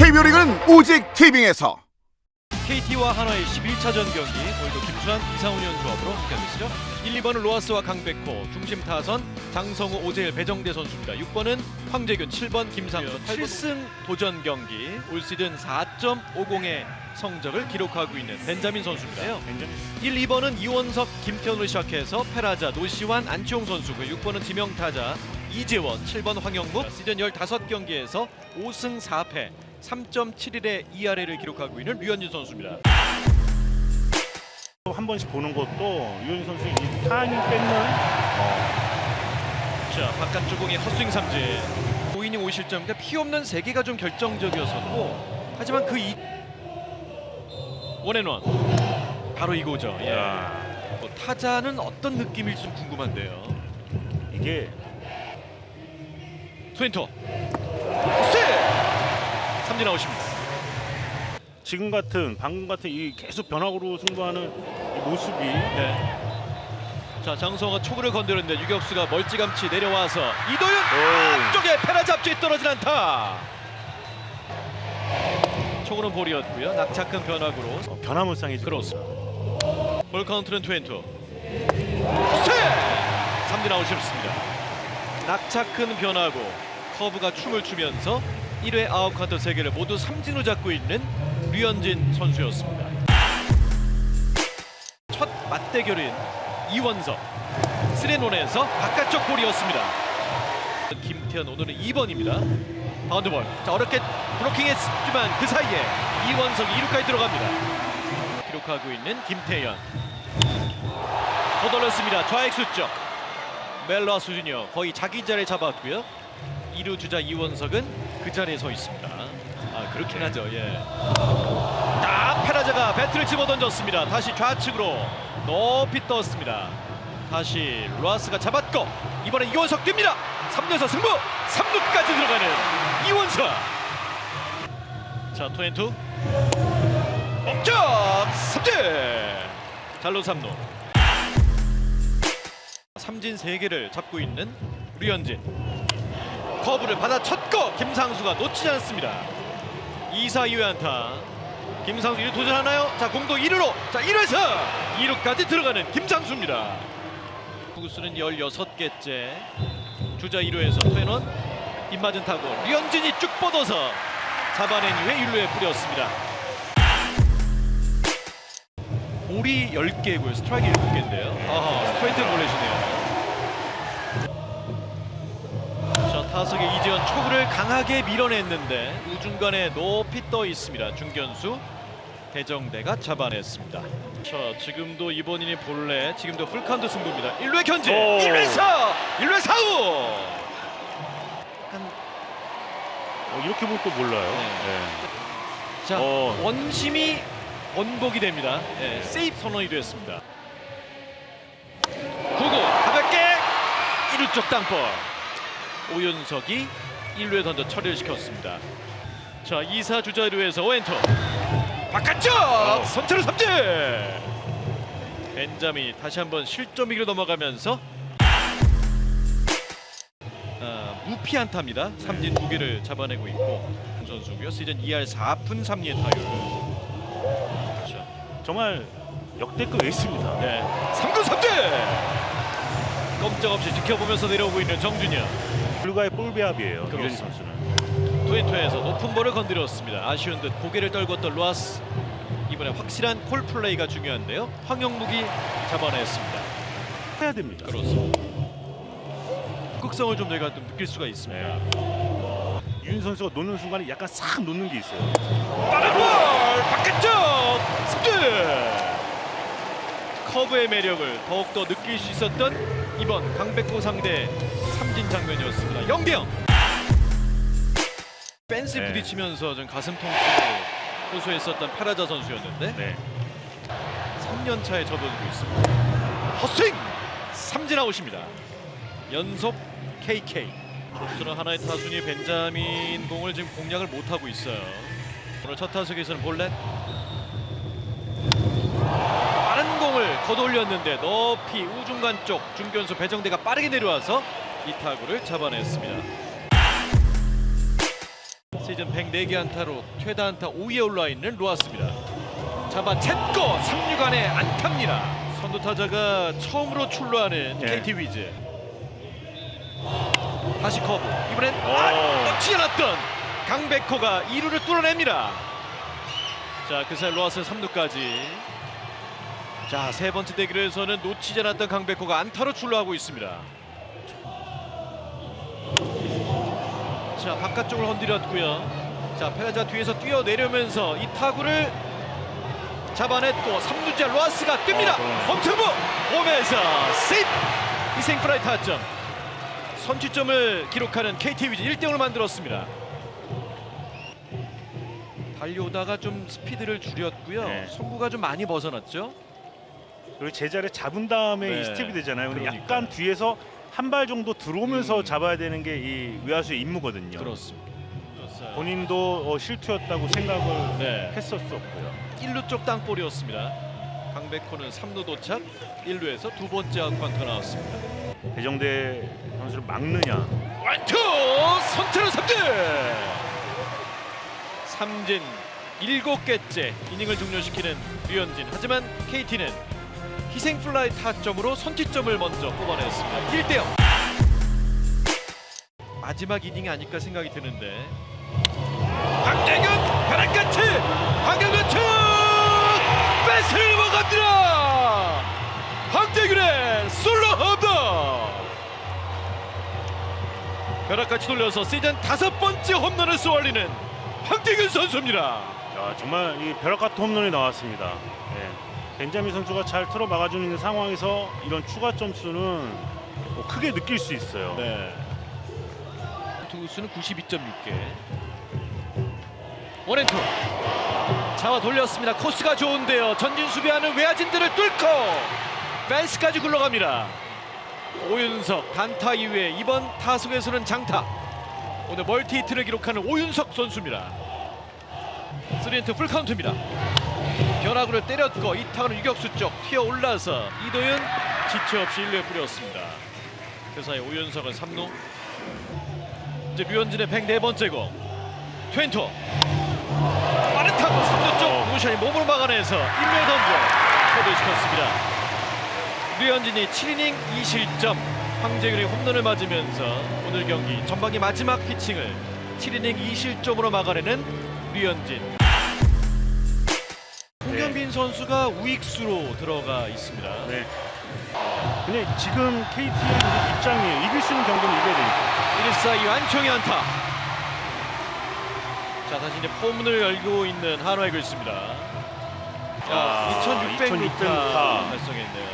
KBO 리그는 오직 티빙에서 KT와 한화의 11차전 경기 오늘도 김수환, 이상훈 조합으로 함께하겠죠. 1, 2번은 로하스와 강백호, 중심 타선 장성우, 오재일, 배정대 선수입니다. 6번은 황재균, 7번 김상현, 7승 도전 경기 올 시즌 4.50의 성적을 기록하고 있는 벤자민 선수인데요. 1, 2번은 이원석, 김태훈을 시작해서 페라자, 노시환, 안치홍 선수고 6번은 지명타자 이재원, 7번 황영묵 시즌 15경기에서 5승 4패 3.71의 ERA를 기록하고 있는 류현진 선수입니다. 한 번씩 보는 것도 유현 선수의 이 타이밍 뺏는 자 바깥쪽 공의 헛스윙 삼진. 5이닝 5실점 그러니까 피 없는 세개가좀 결정적이었었고 하지만 그 이... 원앤원. 바로 이거죠. 예. 야, 뭐 타자는 어떤 느낌일지 좀 궁금한데요. 이게 트윈터 세 삼진 아웃입니다 지금 같은 방금 같은 이 계속 변화구로 승부하는 이 모습이 네. 자 장성호가 초구를 건드렸는데 유격수가 멀찌감치 내려와서 이도윤 오. 앞쪽에 페라 잡지에 떨어진 안타 초구는 볼이었고요 낙차큰 변화구로 어, 변화무쌍해지고 그렇습니다. 볼 카운트는 트웬투. 세! 삼진 아웃이었습니다. 낙차 큰 변화고 커브가 춤을 추면서 1회 아웃 카운트 3개를 모두 삼진으로 잡고 있는 류현진 선수였습니다. 첫 맞대결인 이원석 스레논에서 바깥쪽 볼이었습니다. 김태현 오늘은 2번입니다. 바운드볼. 자 어렵게 블로킹했지만 그 사이에 이원석이 2루까지 들어갑니다. 기록하고 있는 김태현 걷어냈습니다 좌익수 쪽 멜로아 수준이요 거의 자기 자리에 잡았고요 2루 주자 이원석은 그 자리에 서 있습니다. 아 그렇긴 하죠. 예. 딱 페라자가 배트를 집어 던졌습니다. 다시 좌측으로 높이 떴습니다. 다시 로아스가 잡았고 이번엔 이원석 뜁니다. 3루에서 승부! 3루까지 들어가는 이원석! 자 투앤투. 멈춰! 삼진! 잘로 삼루. 삼진 3개를 잡고 있는 류현진 커브를 받아쳤고 김상수가 놓치지 않습니다 2사 2회 안타 김상수 1루 도전하나요? 자 공도 1루로 자 1루에서 2루까지 들어가는 김상수입니다 구수는 16개째 주자 1루에서 퇴원 빗맞은 타고 류현진이 쭉 뻗어서 잡아낸 이후에 1루에 뿌렸습니다 볼이 10개고요. 스트라이크 7개인데요. 아하, 스트레이트 볼넷이네요. 타석의 이재현 초구를 강하게 밀어냈는데 우중간에 높이 떠 있습니다. 중견수 대정대가 잡아냈습니다. 자, 지금도 이번 이닝 볼넷, 지금도 풀카운트 승부입니다. 1루에 견제, 오. 1루에서 1루에 사우. 약간 어, 이렇게 볼 거 몰라요. 네. 네. 자 어. 원심이 원복이 됩니다. 예, 세이프 선언이 되었습니다. 9구 가볍게 1루 쪽 땅볼 오윤석이 1루에 던져 처리를 시켰습니다. 자 2사 주자 1루에서 오엔터 바깥쪽 선체로 삼진 벤자민이 다시 한번 실점 위기로 넘어가면서 아, 무피 안타입니다. 삼진 두 개를 잡아내고 있고 홍 선수고요. 시즌 2할 4푼 3리의 타율. 자, 정말 역대급 에이스입니다. 네. 3구 3진! 꼼짝없이 지켜보면서 내려오고 있는 정준현. 불가의 볼 배합이에요. 그렇습니다. 선수는. 투엔투에서 높은 볼을 건드렸습니다. 아쉬운 듯 고개를 떨궜던 루아스. 이번에 확실한 콜 플레이가 중요한데요. 황영묵이 잡아냈습니다. 해야 됩니다. 그렇습니다. 극성을 좀 저희가 좀 느낄 수가 있습니다. 네. 유현 선수가 놓는 순간에 약간 싹 놓는 게 있어요. 빠른 볼 바깥쪽 삼진 커브의 매력을 더욱더 느낄 수 있었던 이번 강백호 상대 삼진 장면이었습니다. 0대0 펜스에 네. 부딪히면서 좀 가슴 통증을 호소했었던 파라자 선수였는데 네. 3년 차에 접어들고 있습니다. 헛스윙! 삼진 아웃입니다. 연속 KK 저는 하나의 타순이 벤자민 공을 지금 공략을 못하고 있어요. 오늘 첫 타석에서는 볼넷 걷어올렸는데 높이 우중간 쪽 중견수 배정대가 빠르게 내려와서 이 타구를 잡아냈습니다 시즌 104개 안타로 최다 안타 5위에 올라 있는 로하스입니다. 잡아 챘고 3루간에 안타입니다. 선두 타자가 처음으로 출루하는 네. KT 위즈. 다시 커브. 이번엔 오. 아, 놓치지 않았던 강백호가 2루를 뚫어냅니다. 자, 그 사이 로하스 3루까지. 자, 세 번째 대결에서는 놓치지 않았던 강백호가 안타로 출루하고 있습니다. 자, 바깥쪽을 건드렸고요. 자, 페라자 뒤에서 뛰어내려면서 이 타구를 잡아냈고 3루자 로하스가 뜹니다. 어, 그러네. 홈트브 오면서 세이프 희생 프라이 타점. 선취점을 기록하는 KT 위즈 1대0을 만들었습니다. 달려오다가 좀 스피드를 줄였고요. 네. 송구가 좀 많이 벗어났죠. 그리고 제자리 잡은 다음에 네. 이 스텝이 되잖아요. 근데 그러니까요. 약간 뒤에서 한 발 정도 들어오면서 음. 잡아야 되는 게 이 외야수의 임무거든요. 그렇습니다. 본인도 어, 실투였다고 생각을 네. 했었었고요. 1루 쪽 땅볼이었습니다. 강백호는 3루 도착, 1루에서 두 번째 아웃카운트가 나왔습니다. 배정대 선수를 막느냐. 원투 선체로 삼진 삼진 일곱 개째 이닝을 종료시키는 류현진 하지만 KT는 희생 플라이 타점으로 선취점을 먼저 뽑아냈습니다 1대0 마지막 이닝이 아닐까 생각이 드는데 벼락같이 황재균 툭 뺏을 먹갑니다 황재균의 솔로 홈런 벼락같이 돌려서 시즌 다섯 번째 홈런을 쏘아올리는 황태균 선수입니다. 야, 정말 이 벼락 같은 홈런이 나왔습니다. 네. 벤자민 선수가 잘 틀어 막아주는 상황에서 이런 추가 점수는 뭐 크게 느낄 수 있어요. 네. 투수는 92.6개. 원앤투. 잡아 돌렸습니다. 코스가 좋은데요. 전진 수비하는 외야진들을 뚫고 펜스까지 굴러갑니다. 오윤석 단타 이후에 이번 타석에서는 장타. 오늘 멀티 히트를 기록하는 오윤석 선수입니다. 3인트 풀카운트입니다. 변화구를 때렸고 이 타구는 유격수 쪽 튀어 올라서 이도윤 지체 없이 1루에 뿌렸습니다. 그 사이 오윤석은 3루. 이제 류현진의 104번째 공. 트웬토 빠른 타구 3루 쪽 무션이 몸으로 막아내서 1루에 던져 터도시켰습니다. 류현진이 7이닝 2실점. 황재균의 홈런을 맞으면서 오늘 경기 전반기 마지막 피칭을 7이닝 2실점으로 막아내는 류현진 홍현빈 선수가 우익수로 들어가 있습니다 네. 근데 지금 KT의 입장이에요. 이길 수 있는 경기는 이겨야 되니까. 1사 2 안청이 안타. 자 다시 이제 포문을 열고 있는 한화의 글씨입니다. 자 아, 2,600m 2600m. 달성했네요.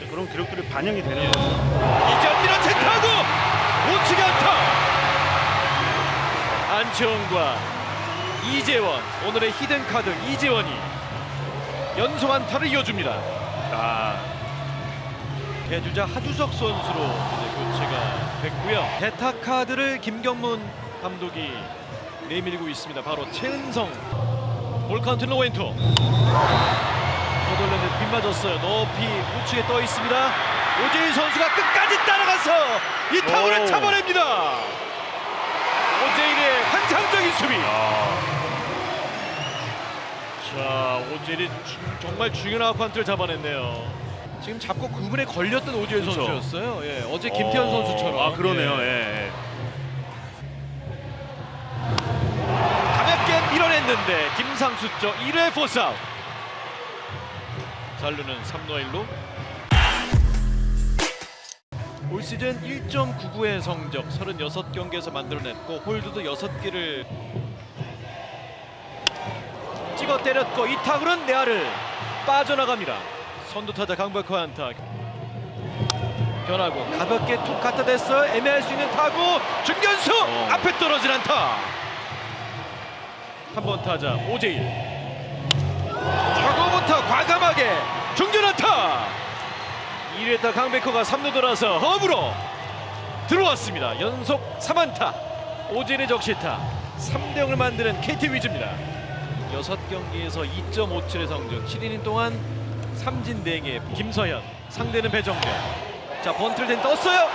네, 그런 기록들이 반영이 되는 예. 거죠. 이전 밀어채 타고 우측에 안타. 안치홍과 이재원 오늘의 히든 카드 이재원이 연속 안타를 이어줍니다. 아, 대주자 하주석 선수로 이제 교체가 됐고요. 대타 카드를 김경문 감독이 내밀고 있습니다. 바로 최은성. 볼 카운트는 왼투. 거덜렸는데 빗맞았어요. 높이 우측에 떠 있습니다. 오재일 선수가 끝까지 따라가서 이 타구를 오. 잡아냅니다. 오재일의 환상적인 수비. 아, 자, 오재일이 주- 정말 중요한 아웃카운트를 잡아냈네요. 지금 잡고 구분에 걸렸던 오재일 그렇죠. 선수였어요. 예, 어제 김태현 어, 선수처럼. 아, 그러네요. 예. 예. 예. 가볍게 밀어냈는데 김상수 쪽 1회 포스아웃. 잘루는 3루 1루. 올 시즌 1.99의 성적 36경기에서 만들어냈고 홀드도 6개를 찍어 때렸고 이 타구는 내야를 빠져나갑니다. 선두 타자 강백호 안타. 변하고 가볍게 툭 갖다 댔어. 애매할 수 있는 타구. 중견수! 어. 앞에 떨어진 안타. 3번 타자 오재일. 타구부터 과감하게 중전 안타. 2회타 강백호가 3루 돌아서 홈으로 들어왔습니다. 연속 3안타. 오재일의 적시타. 3대0을 만드는 KT 위즈입니다 6경기에서 2.57의 성적 7이닝 동안 삼진 4개 김서현 상대는 배정대 자 번트를 댄 떴어요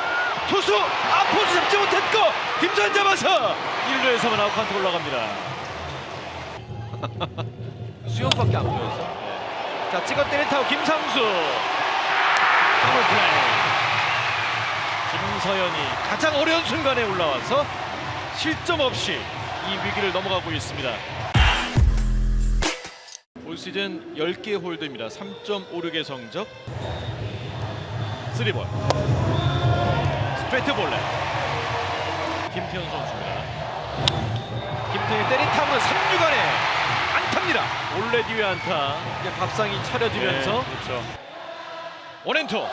투수 앞포수 잡지 못했고 김서현 잡아서 1루에서만 아웃 카운트 올라갑니다. 수영밖에 안 보여서. 네. 자 찍어 때린 타고 김상수. 김서연이 가장 어려운 순간에 올라와서 실점 없이 이 위기를 넘어가고 있습니다. 올 시즌 10개 홀드입니다. 3.56의 성적. 3볼. 스트레이트 볼넷. 김태현 선수입니다. 김태현 때린 타구는 3루간에 안타입니다. 올레 뒤에 안타. 이제 밥상이 차려지면서 네, 그렇죠. 원앤투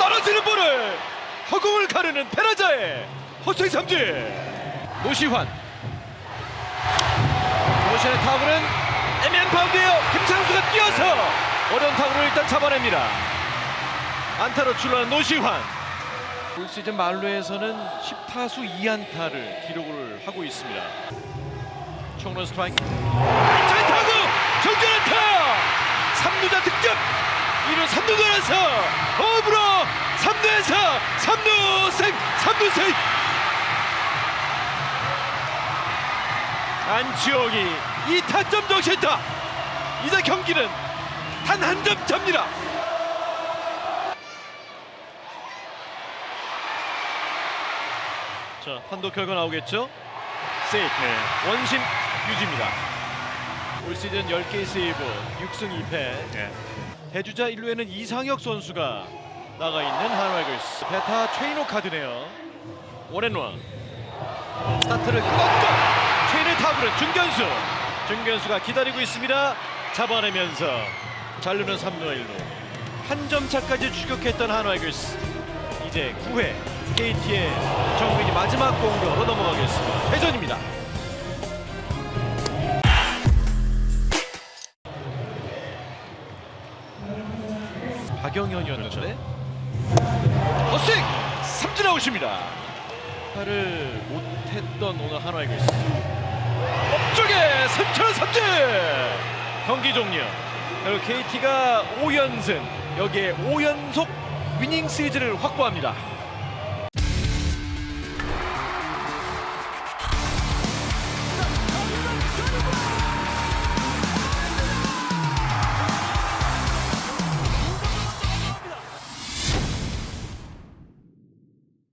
떨어지는 볼을 허공을 가르는 페라자의 허스윙 삼진 노시환 노시환의 타구는 애매한 파운드예요. 김상수가 뛰어서 어려운 타구를 일단 잡아냅니다. 안타로 출루하는 노시환. 올 시즌 말루에서는 10타수 2안타를 기록을 하고 있습니다. 총론 스트라이크. 안타의 타구! 정전 안타! 3루자 득점! 1루 3루 돌아서 홈으로 3루에서 3루 세이브 3루 세이브 안치홍이 이 타점 정신타 이제 경기는 단 한 점 차입니다. 자 판도 결과 나오겠죠? 세이브 네. 원심 유지입니다. 올 시즌 10개 세이브 6승 2패. 네. 대주자 1루에는 이상혁 선수가 나가 있는 한화이글스. 베타 최인호 카드네요. 원앤원 스타트를 끊었고 최인의 타구는 중견수 중견수가 기다리고 있습니다. 잡아내면서 잘루는 3루 1루. 한 점 차까지 추격했던 한화이글스 이제 9회 KT의 정민이 마지막 공격으로 넘어가겠습니다. 회전입니다. 박영현이었는데 어스윙! 삼진 아웃입니다. 타를 못했던 오늘 한화이글스 업쪽에 선처 삼진 경기 종료. 그리고 KT가 5연승 여기에 5연속 위닝 시리즈를 확보합니다.